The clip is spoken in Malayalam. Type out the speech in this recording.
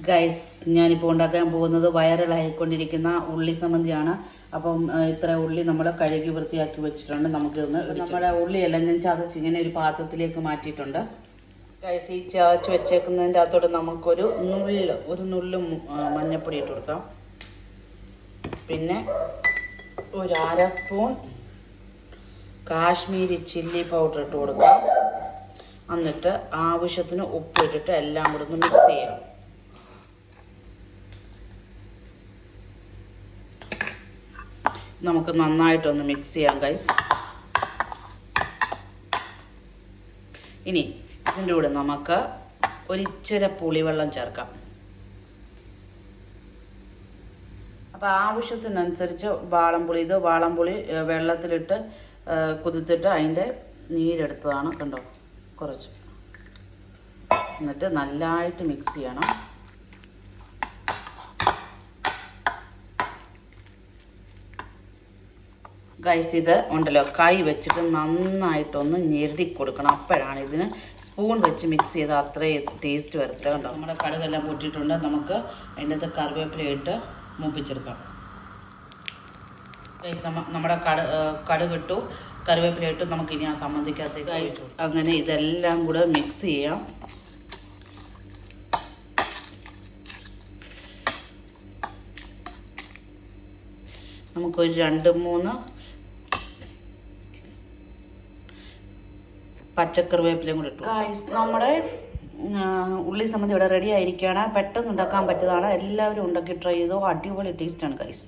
ഗൈസ് ഞാനിപ്പോൾ ഉണ്ടാക്കാൻ പോകുന്നത് വൈറലായിക്കൊണ്ടിരിക്കുന്ന ഉള്ളി സംബന്ധിയാണ്. അപ്പം ഇത്ര ഉള്ളി നമ്മൾ കഴുകി വൃത്തിയാക്കി വെച്ചിട്ടുണ്ട്. നമുക്കിന്ന് നമ്മുടെ ഉള്ളിയെല്ലാം ഞാൻ ചതച്ച് ഇങ്ങനെ ഒരു പാത്രത്തിലേക്ക് മാറ്റിയിട്ടുണ്ട്. ഗൈസ് ഈ ചതച്ച് വെച്ചേക്കുന്നതിന്റെ അകത്തോടെ നമുക്കൊരു നുള്ള് ഒരു നുള്ള് മു- മഞ്ഞപ്പൊടി ഇട്ട് കൊടുക്കാം. പിന്നെ ഒരു അര സ്പൂൺ കാശ്മീരി ചില്ലി പൗഡർ ഇട്ട് കൊടുക്കാം. എന്നിട്ട് ആവശ്യത്തിന് ഉപ്പ് ഇട്ടിട്ട് എല്ലാം കൂടെ ഒന്ന് മിക്സ് ചെയ്യാം നമുക്ക് നന്നായിട്ടൊന്ന് മിക്സ് ചെയ്യാം ഗൈസ് ഇനി ഇതിന്റെ കൂടെ നമുക്ക് ഒരിച്ചിരി പുളിവെള്ളം ചേർക്കാം. അപ്പോൾ ആവശ്യത്തിനനുസരിച്ച് വാളംപുളി ഇത് വാളംപുളി വെള്ളത്തിലിട്ട് കുതിത്തിട്ട് അതിന്റെ നീരെടുത്തതാണ് കണ്ടോ? കുറച്ച്. എന്നിട്ട് നല്ലതായിട്ട് മിക്സ് ചെയ്യണം. ഗൈസ് ഇത് ഉണ്ടല്ലോ. കൈ വെച്ചിട്ട് നന്നായിട്ടൊന്ന് ഞെരുടി കൊടുക്കണം. അപ്പോഴാണ് ഇതിന് സ്പൂൺ വെച്ച് മിക്സ് ചെയ്ത് അത്രയും ടേസ്റ്റ് വരത്തില്ല. കണ്ടോ? നമ്മുടെ കടുകെല്ലാം പൊട്ടിയിട്ടുണ്ട്. നമുക്ക് അതിന്റെ അകത്ത് കറിവേപ്പില ഇട്ട് മൂപ്പിച്ചെടുക്കാം. നമ്മുടെ കടു കടുകിട്ടു കറിവേപ്പില ഇട്ട്. നമുക്ക് ഇനി ആ സംബന്ധിക്കാത്തേക്ക് അങ്ങനെ ഇതെല്ലാം കൂടെ മിക്സ് ചെയ്യാം. നമുക്കൊരു രണ്ട് മൂന്ന് പച്ചക്കറിവേപ്പിലയും കൂടി ഇട്ടു നമ്മുടെ ഉള്ളി സംബന്ധി ഇവിടെ റെഡി ആയിരിക്കുകയാണ്. പെട്ടെന്ന് ഉണ്ടാക്കാൻ പറ്റുന്നതാണ്. എല്ലാവരും ഉണ്ടാക്കി ട്രൈ ചെയ്തോ. അടിപൊളി ടേസ്റ്റ് ആണ് ഗൈസ്